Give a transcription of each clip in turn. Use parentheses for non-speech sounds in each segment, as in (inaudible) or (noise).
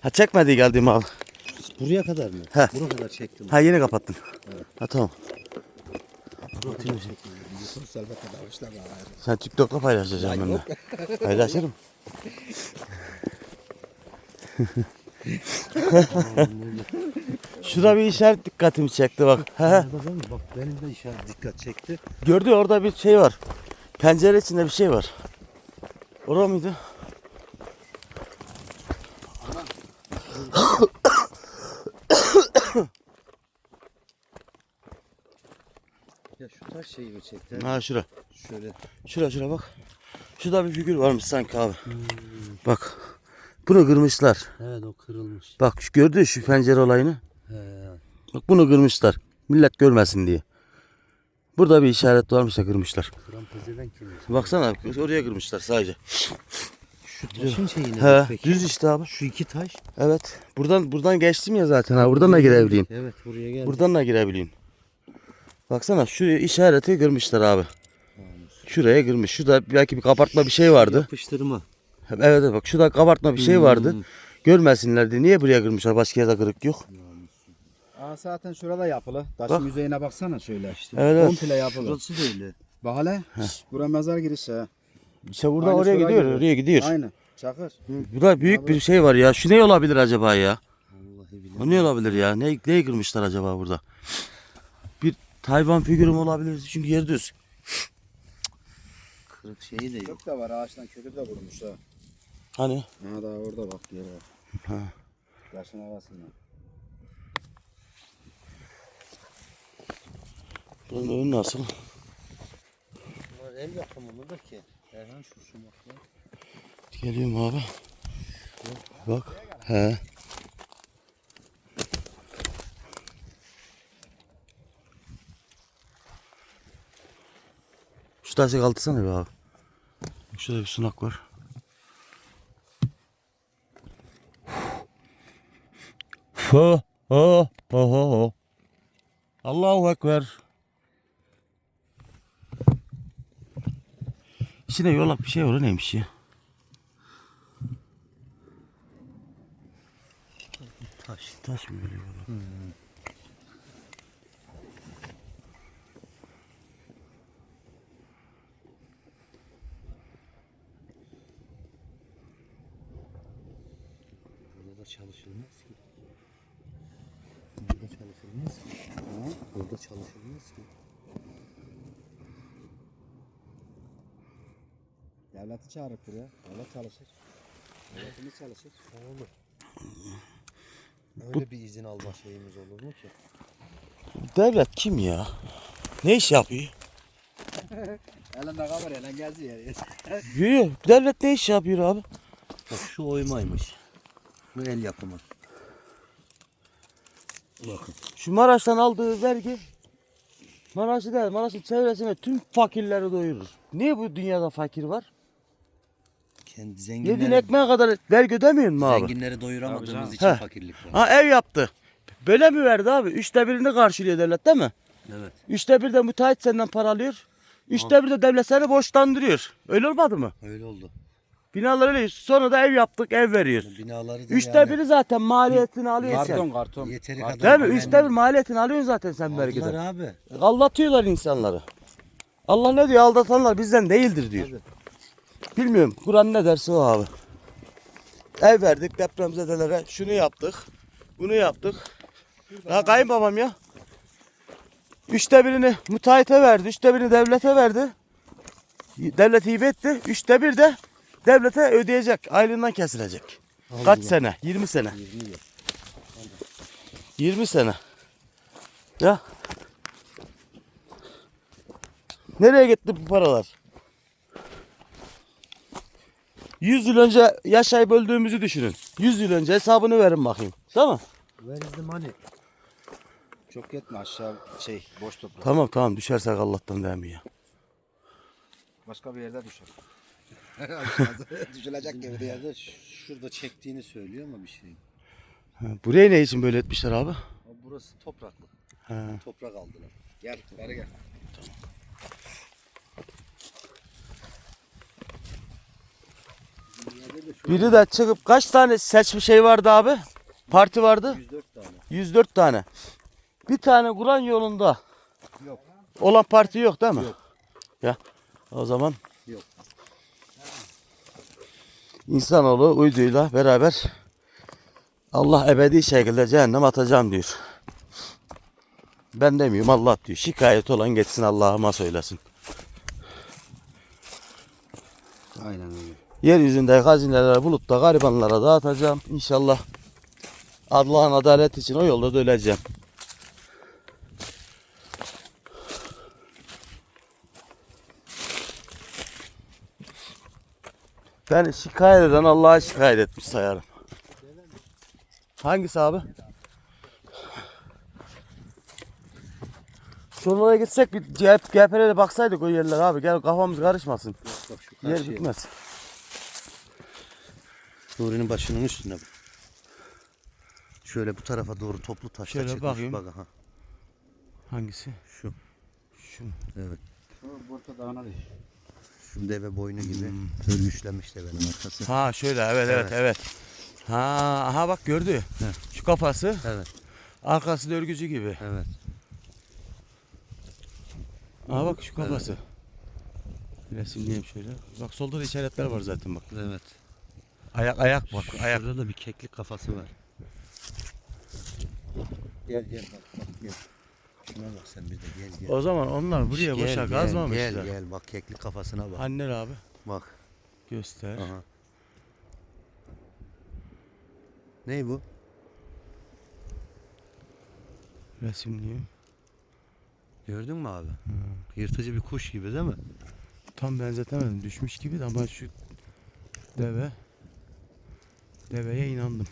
Ha çekmedi geldiğim abi. Buraya kadar mı? He. Buraya kadar çektim. Ha yeni kapattın. Ha tamam. Var. Sen TikTok'ta paylaşacaksın benimle. Paylaşırım. (laughs) Şurada bir işaret dikkatimi çekti bak. Bak benim de işaret dikkat çekti. Gördü orada bir şey var. Pencere içinde bir şey var. Ora mıydı? Mi çekti? Ha şura. Şöyle. Şura şura bak. Şurada bir figür varmış sanki abi. Bak. Bunu kırmışlar. Evet o kırılmış. Bak şu gördün şu pencere olayını. He. Bak bunu kırmışlar. Millet görmesin diye. Burada bir işaret varmış da kırmışlar. Baksana oraya kırmışlar sadece. Şu taşın He, peki? düz işte abi. Şu iki taş. Evet. Buradan buradan geçtim ya zaten ha. Buradan da girebileyim. Evet buraya geldi. Buradan da girebileyim. Baksana şu işareti kırmışlar abi. Şuraya kırmış. Şurada belki bir kabartma bir şey vardı. Yapıştırma. Evet evet bak şurada kabartma bir şey vardı. Görmesinler diye. Niye buraya kırmışlar? Başka yerde kırık yok. Aa zaten şurada yapılı. Taşın Bak. yüzeyine baksana şöyle. İşte. Evet, evet. Komple yapılı. Burası da öyle. Bak hele. Şş, Bura mezar girişi ha. İşte buradan Aynı oraya şuraya gidiyor. gidiyor. Oraya gidiyor. Aynen. Çakır. Burada büyük bir şey var ya. Şu ne olabilir acaba ya? Vallahi billahi. O ne olabilir ya? Ne, neyi kırmışlar acaba burada? Bir hayvan figürü mü olabilir? Çünkü yer düz. Kırık şeyi de yok. Kök de var ağaçtan kökü de vurmuş ha. Hani? Ha daha orada bak yere bak. Ha. Taşın arasından. Buranın önü nasıl? Bunlar el yapımı mıdır ki? Erhan şu ya. Geliyorum abi. Bak. He. Şu taşı kaldırsana bir abi. Şurada bir sunak var. Ho ho ho ho ho. Allahu Ekber. İçine yuvarlak bir şey var neymiş ya? Taş. Taş mı böyle yuvarlak? Çalışılmaz ki. Burada çalışılmaz ki. Ha? Burada çalışılmaz ki. Devleti çağırıp buraya. Devlet çalışır. Devletimiz çalışır. Olur. Öyle bir izin alma şeyimiz olur mu ki? Devlet kim ya? Ne iş yapıyor? (laughs) Elinde elin geziyor. Yürüyor. Devlet ne iş yapıyor abi? Bak şu oymaymış. Bu el yapımı. Bakın. Şu Maraş'tan aldığı vergi Maraş'ı değil, Maraş'ın çevresine tüm fakirleri doyurur. Niye bu dünyada fakir var? Kendi Yediğin zenginleri, ekmeğe kadar vergi ödemiyor mu abi? zenginleri doyuramadığımız için Heh. fakirlik var. Ha ev yaptı. Böyle mi verdi abi? Üçte birini karşılıyor devlet değil mi? Evet. Üçte bir de müteahhit senden para alıyor. Üçte bir de devlet seni borçlandırıyor. Öyle olmadı mı? Öyle oldu. Binalar öyle. Sonra da ev yaptık, ev veriyoruz. Binaları da Üçte yani biri zaten maliyetini alıyorsun sen. Karton karton. yeteri Karton. kadar. Değil mi? Üçte bir maliyetini alıyorsun zaten sen Aldılar vergiden. abi. Aldatıyorlar insanları. Allah ne diyor? Aldatanlar bizden değildir diyor. Bilmiyorum. Kur'an ne derse o abi. Ev verdik depremzedelere. Şunu yaptık. Bunu yaptık. Ya kayınbabam ya. Üçte birini müteahhite verdi. Üçte birini devlete verdi. Devlet hibe etti. Üçte bir de devlete ödeyecek. Aylığından kesilecek. Kaç sene? 20 sene. 20 yıl. 20 sene. Ya. Nereye gitti bu paralar? 100 yıl önce yaşayıp öldüğümüzü düşünün. 100 yıl önce hesabını verin bakayım. Mi? Where is the money? Çok gitme aşağı şey boş topla. Tamam tamam düşersek Allah'tan değil mi ya? Başka bir yerde düşer. (laughs) (laughs) Düşülecek gibi Bir yerde şurada çektiğini söylüyor ama bir şey. Ha, Burayı ne için böyle etmişler abi? Burası topraklı. Ha. Toprak aldılar. Gel beri gel. Bizim Biri de çıkıp kaç tane seçme şey vardı abi? Parti vardı. 104 tane. 104 tane. Bir tane Kur'an yolunda Yok. olan parti yok değil mi? Yok. Ya o zaman. İnsanoğlu uyduyla beraber Allah ebedi şekilde cehennem atacağım diyor. Ben demiyorum Allah diyor. Şikayet olan geçsin Allah'ıma söylesin. Aynen öyle. Yeryüzünde hazineleri bulup da garibanlara dağıtacağım. İnşallah Allah'ın adalet için o yolda da öleceğim. Beni şikayet eden Allah'a şikayet etmiş sayarım. Hangisi abi? Şuralara gitsek bir CHP, GHP'lere baksaydık o yerlere abi. Gel kafamız karışmasın. Bak şu Yer bitmez. Nuri'nin başının üstüne bak. Şöyle bu tarafa doğru toplu taşla Şöyle çıkmış. bakayım. Bak aha. Hangisi? Şu. Şu. Evet. Şu Burta Dağı'na değil. Şu deve boynu gibi. Hmm. Örgüçlenmiş devenin arkası. Ha şöyle evet evet evet. Ha aha bak gördü. Şu kafası, Evet. arkası da örgücü gibi. Evet. Aha bak şu kafası. Resimleyeyim şöyle. Bak solda da işaretler var zaten bak. Evet. Ayak ayak bak ayak. Şurada da bir keklik kafası var. Gel gel bak bak gel. Şuna bak sen bir de gel gel. O zaman onlar buraya Gel, boşa gel, kazmamışlar. Gel gel bak keklik kafasına bak. Anneler abi Bak. göster. Aha. Ney bu? Resimleyeyim. Gördün mü abi? Yırtıcı bir kuş gibi değil mi? Tam benzetemedim. Düşmüş gibi de ama şu deve deveye inandım.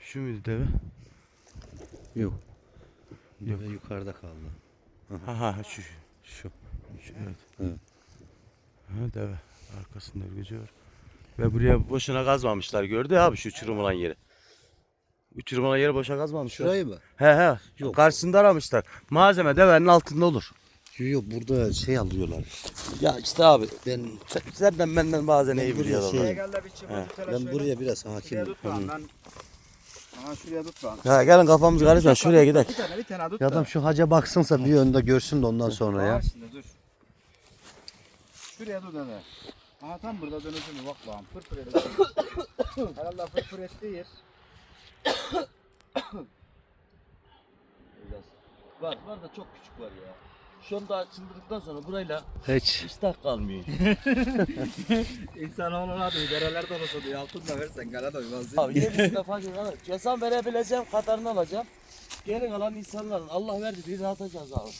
Şu muydu deve? Yok. Yok. Deve yukarıda kaldı. Ha ha şu. Şu. şu evet. Evet. Ha deve. Arkasında örgücü var. Ve buraya boşuna kazmamışlar gördü ya abi şu uçurum olan yeri. Uçurum olan yeri boşa kazmamışlar. Şurayı mı? He he. Yok. Karşısında aramışlar. Malzeme devenin altında olur. Yok yok burada şey alıyorlar. Ya işte abi Ben sen- senden benden bazen Ben iyi biliyorlar. şey- ben buraya biraz Şuraya hakimim. ben. Aha şuraya tut lan. Ya gelin kafamız karışma şuraya gidelim. Bir tane bir tane tut Ya da. adam şu haca baksınsa bir önde görsün de ondan sonra ya. Şimdi dur. Şuraya dur dede. Aha tam burada dönüşüm bak lan. Fırfır edin. (coughs) Herhalde fırfır etti yer. (coughs) Var var da çok küçük var ya. Şu anda açıldıktan sonra burayla Hiç. iştah kalmıyor. (laughs) İnsan onun adı derelerde olsa diyor altın da versen gala doymaz. Abi yerimizde fark etmez. Cezam verebileceğim kadarını alacağım. Geri kalan insanların Allah verdi biz atacağız abi.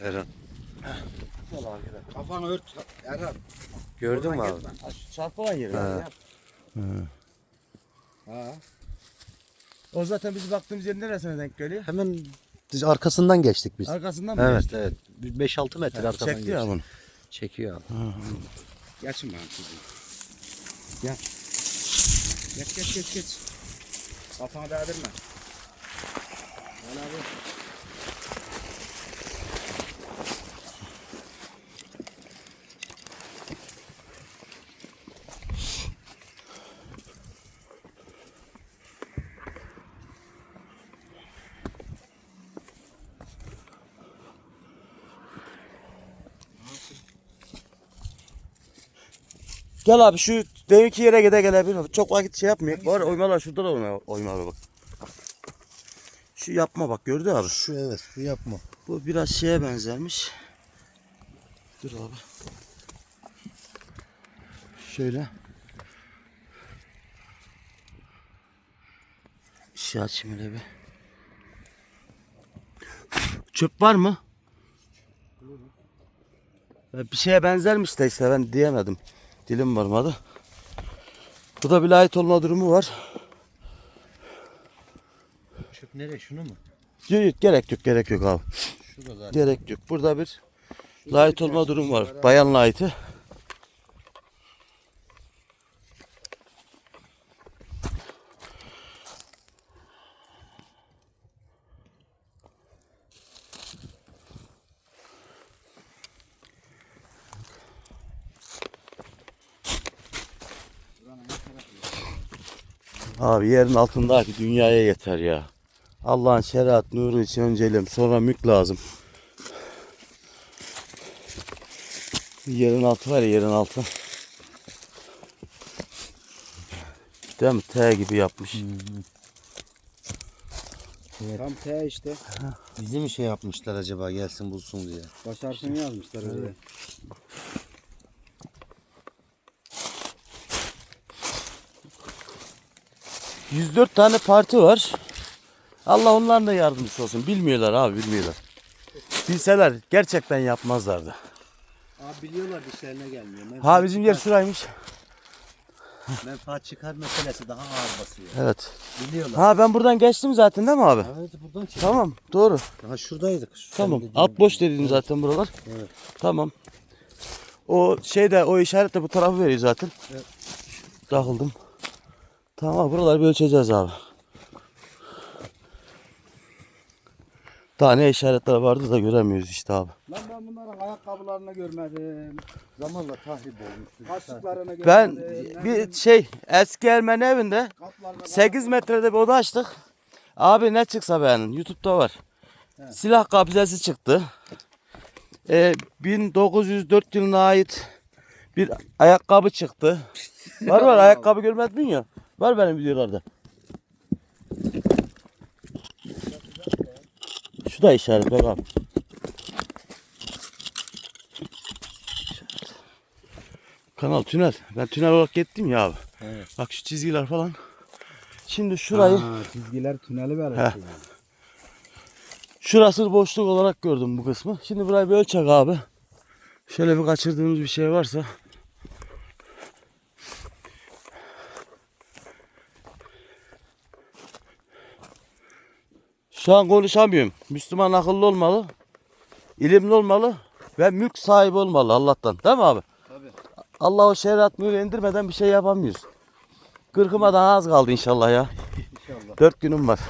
Eren. Gel abi gidelim. Kafanı ört Erhan. Gördün mü abi? Ha, şu çarpılan yeri. Ha. Ha. O zaten biz baktığımız yerin neresine denk geliyor? Hemen biz arkasından geçtik biz. Arkasından mı? Evet geçti? evet. Bir 5-6 metre arkadan Çekti ya geçtik. bunu. Çekiyor abi. Geçin ben kızım. Gel. Geç geç geç geç. Kafana değdirme. Gel abi. Gel abi şu deminki yere gide gelebilir. Çok vakit şey yapmıyor. Var oymalar şurada da oyma, bak. Şu yapma bak gördü abi. Şu evet şu yapma. Bu biraz şeye benzermiş. Dur abi. Şöyle. Şey açayım öyle bir. Çöp var mı? Bir şeye benzermiş de işte ben diyemedim. Dilim varmadı. Bu da bir ait olma durumu var. Çöp nereye şunu mu? Yok, gerek yok gerek yok abi. Şurada zaten. Gerek yok. Burada bir light olma durum var. Bayan light'ı. Abi yerin altındaki dünyaya yeter ya. Allah'ın şeriat nuru için önceliğim sonra mülk lazım. Yerin altı var ya yerin altı. Değil mi? T gibi yapmış. Tam T işte. Bizi mi şey yapmışlar acaba gelsin bulsun diye. Baş harfini yazmışlar öyle. 104 tane parti var. Allah onların da yardımcısı olsun. Bilmiyorlar abi bilmiyorlar. Bilseler gerçekten yapmazlardı. Abi biliyorlar dişlerine gelmiyor. Menfaat Ha bizim yer şuraymış. Menfaat çıkar meselesi daha ağır basıyor. Evet. Biliyorlar. Ha ben buradan geçtim zaten değil mi abi? Evet buradan çık. Tamam doğru. Ha şuradaydık. Şu Tamam. Alt boş dedim zaten buralar. Evet. Tamam. O şeyde o işaret de bu tarafı veriyor zaten. Evet. Takıldım. Tamam abi, buraları bir ölçeceğiz abi. Daha ne işaretler vardı da göremiyoruz işte abi. Lan ben bunların ayakkabılarını görmedim. Zamanla tahrip olmuştur. Kaşıklarını Ben görmedim. bir şey eski Ermeni evinde Kaplarını 8 metrede bir oda açtık. Abi ne çıksa beğenin. Youtube'da var. Silah kabzesi çıktı. Ee, 1904 yılına ait bir ayakkabı çıktı. Var var (laughs) ayakkabı görmedin ya? Var benim videolarda. Şu da işaret bak abi. Kanal tünel. Ben tünel olarak gittim ya abi. Evet. Bak şu çizgiler falan. Şimdi şurayı Ha, çizgiler tüneli ver. Şurası boşluk olarak gördüm bu kısmı. Şimdi burayı bir ölçek abi. Şöyle bir kaçırdığımız bir şey varsa. Şu an konuşamıyorum. Müslüman akıllı olmalı. ilimli olmalı. Ve mülk sahibi olmalı Allah'tan. Değil mi abi? Tabii. Allah o şeriat nuru indirmeden bir şey yapamıyoruz. Kırkıma daha az kaldı inşallah ya. İnşallah. Dört günüm var.